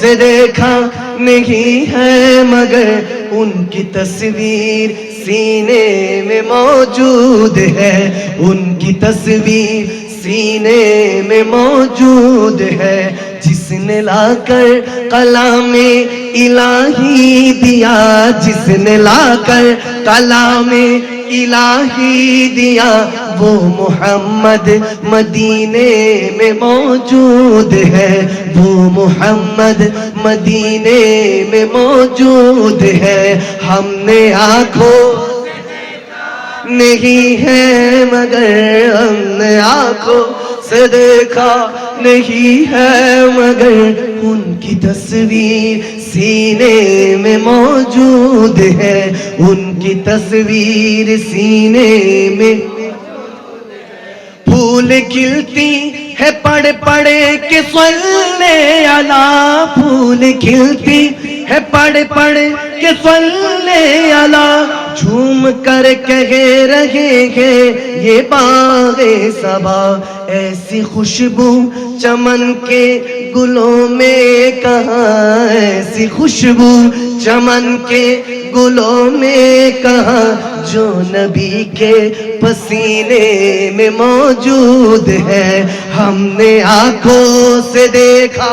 سے دیکھا نہیں ہے مگر ان کی تصویر سینے میں موجود ہے ان کی تصویر سینے میں موجود ہے جس نے لا کر کلام الہی دیا جس نے لا کر کلا دیا الہی دیا وہ محمد مدینے میں موجود ہے وہ محمد مدینے میں موجود ہے ہم نے آنکھوں نہیں ہے مگر ہم نے آنکھوں سے دیکھا نہیں ہے مگر ان کی تصویر سینے میں موجود ہے ان کی تصویر سینے میں پھول کھلتی ہے پڑ پڑے کے سلے علا پھول کھلتی ہے پڑ پڑے علا جھوم کر کہے رہے ہیں یہ باغ سبا ایسی خوشبو چمن کے گلوں میں کہاں ایسی خوشبو چمن کے گلوں میں کہاں جو نبی کے پسینے میں موجود ہے ہم نے آنکھوں سے دیکھا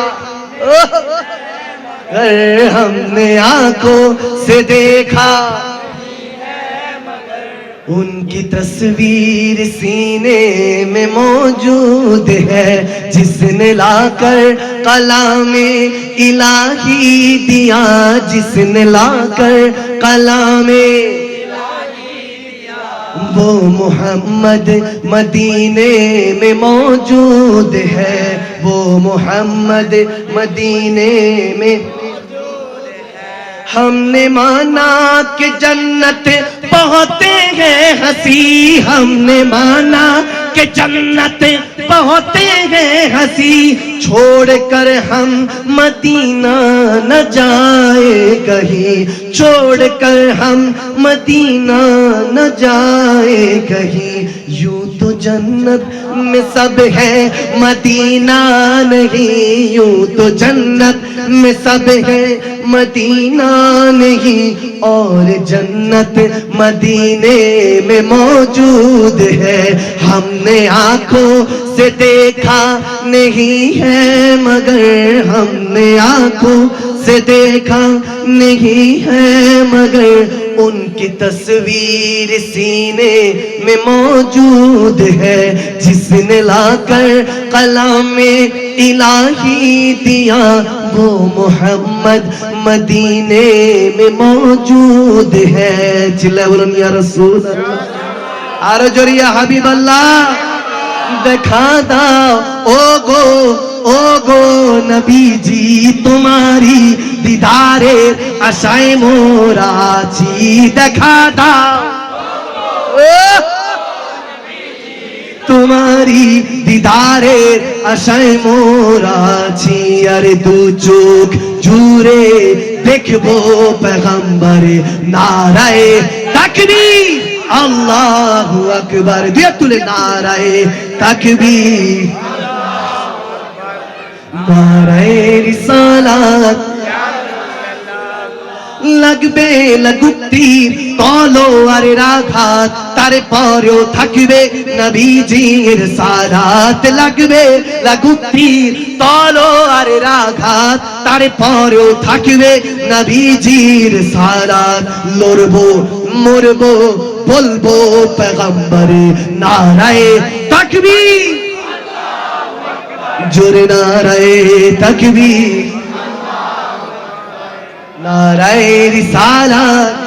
ہم نے آنکھوں سے دیکھا ان کی تصویر سینے میں موجود ہے جس نے لا کر کلام الہی دیا جس نے لا کر کلام وہ محمد مدینے میں موجود ہے وہ محمد مدینے میں ہم نے مانا کہ جنت ہیں ہنسی ہم نے مانا کہ جنت پہنتے ہیں ہنسی چھوڑ کر ہم مدینہ نہ جائے کہیں چھوڑ کر ہم مدینہ نہ جائے کہیں یوں تو جنت میں سب ہے مدینہ نہیں یوں تو جنت میں سب ہے مدینہ نہیں اور جنت مدینے میں موجود ہے ہم نے آنکھوں سے دیکھا نہیں ہے مگر ہم نے آنکھوں سے دیکھا نہیں ہے مگر ان کی تصویر سینے میں موجود ہے جس نے لا کر قلم میں دیا وہ محمد مدینے میں موجود ہے چلا یا رسول اللہ آر جو ریا ہبی بلا دکھاتا او گو او گو نبی جی تمہاری দিদারের আশায় মোরাছি দেখা দাও তোমারি দিদারের আশায় মোরাছি আরে দু চোখ জুড়ে দেখবো পেগম্বরে নারায় তাকবি আল্লাহ আকবার দিয়ে তুলে নারায় তাকবি নারায় রিসা লাগবে লাগুক তীর তলোয়ারের আঘাত তারপরেও থাকবে নবীজির সারাত লাগবে লাগুক তীর তলোয়ারের আঘাত তারপরেও থাকবে নবীজির সারাত লড়বো মরবো বলবো পেগম্বরে নারায় তাকবীর জোরে নারায় তাকবীর নারায় রিসালাত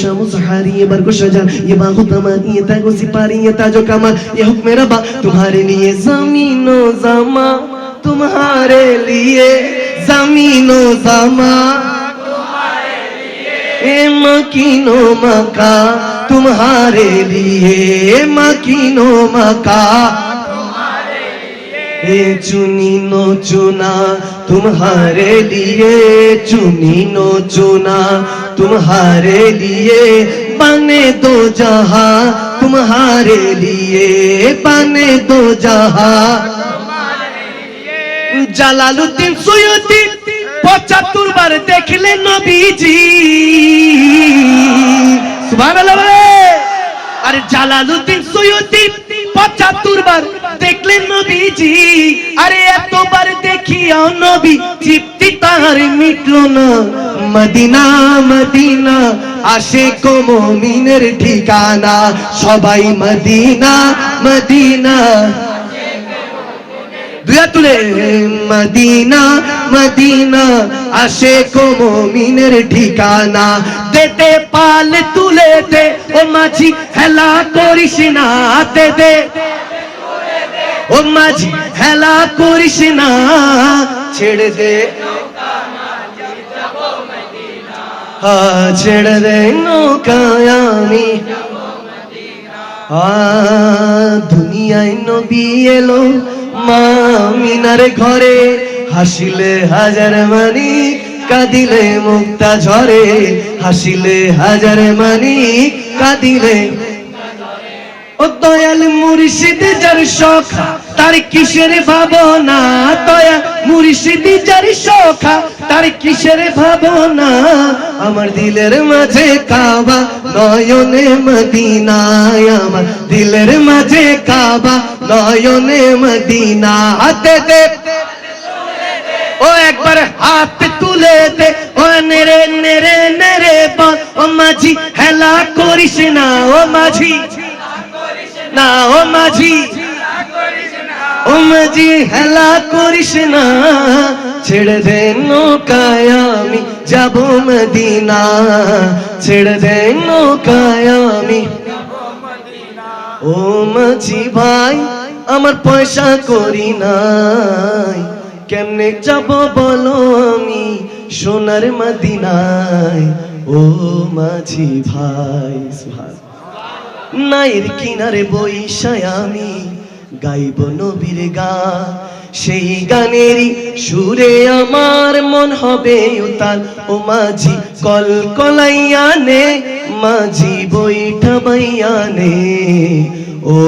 شمس ہاری یہ برکش جان یہ باغ تمام یہ تاگو سپاری یہ تاجو کما یہ حکم ربا تمہارے لیے زمین و زما تمہارے لیے زمین و زما اے مکین و مکا تمہارے لیے مکین و مکا اے چنی نو چنا تمہارے لیے چنی نو چنا तुम्हारे लिए बने दो जहां तुम्हारे लिए बने दो जहां জালালুদ্দিন সুয়ুতি পঁচাত্তর বার দেখলেন নবীজি আর জালালুদ্দিন সুয়ুতি পঁচাত্তর বার দেখলেন নবীজি আরে এতবার দেখিয়াও নবী তৃপ্তি তার মিটল না মদিনা মদিনা আসে মোমিনের ঠিকানা সবাই মদিনা মদিনা দুয়া তুলে মদিনা মদিনা আসে মোমিনের ঠিকানা দেতে পাল তুলে দে ও মাঝি হেলা করিস না দে দে ও মাঝি হেলা করিস না ছেড়ে দে ছেড়ে দে নৌকায় আমি দুনিয়ায় নবী এলো মা মিনার ঘরে হাসিলে হাজার মানি কাঁদিলে মুক্তা ঝরে হাসিলে হাজার মানি কাঁদিলে ও দয়াল মুর্শিদ যার শখ তার কিসের ভাবনা তয়া মুর্শিদি যারি সখা তার কিসের ভাবনা আমার দিলের মাঝে কাবা নয়নে মদিনায় আমার দিলের মাঝে কাবা নয়নে মদিনা হাতে দে ও একবার হাত তুলে দে ও নেরে নেরে নেরে বল ও মাঝি হেলা করিস না ও মাঝি না ও মাঝি উমজি হেলা করিস না ছেড়ে দে নৌকায় আমি যাব মদিনা ছেড়ে দে নৌকায় আমি ও মাঝি ভাই আমার পয়সা করি নাই কেমনে যাব বলো আমি সোনার মদিনায় ও মাঝি ভাই নাইর কিনারে বইসায় আমি গাইব নবীর গান সেই গানেরই সুরে আমার মন হবে উতাল ও মাঝি কল কলাইয়ানে মাঝি বৈঠা ও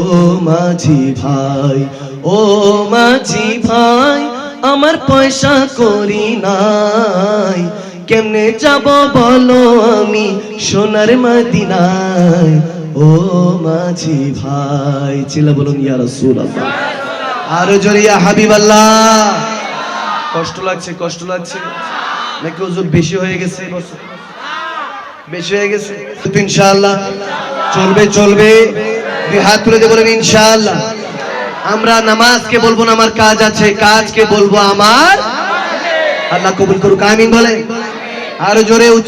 মাঝি ভাই ও মাঝি ভাই আমার পয়সা করি নাই কেমনে যাব বলো আমি সোনার মাদিনায় ও মাঝি ভাই চিল্লা বলুন ইয়ার সুর আল্লাহ আরো জোরে ইয়া হাবিব কষ্ট লাগছে কষ্ট লাগছে নাকি ওজন বেশি হয়ে গেছে বেশি হয়ে গেছে ইনশাআল্লাহ চলবে চলবে দুই হাত তুলে দিয়ে বলেন ইনশাআল্লাহ আমরা নামাজ কে বলবো না আমার কাজ আছে কাজকে বলবো আমার আল্লাহ কবুল করুক আমিন বলে আরো জোরে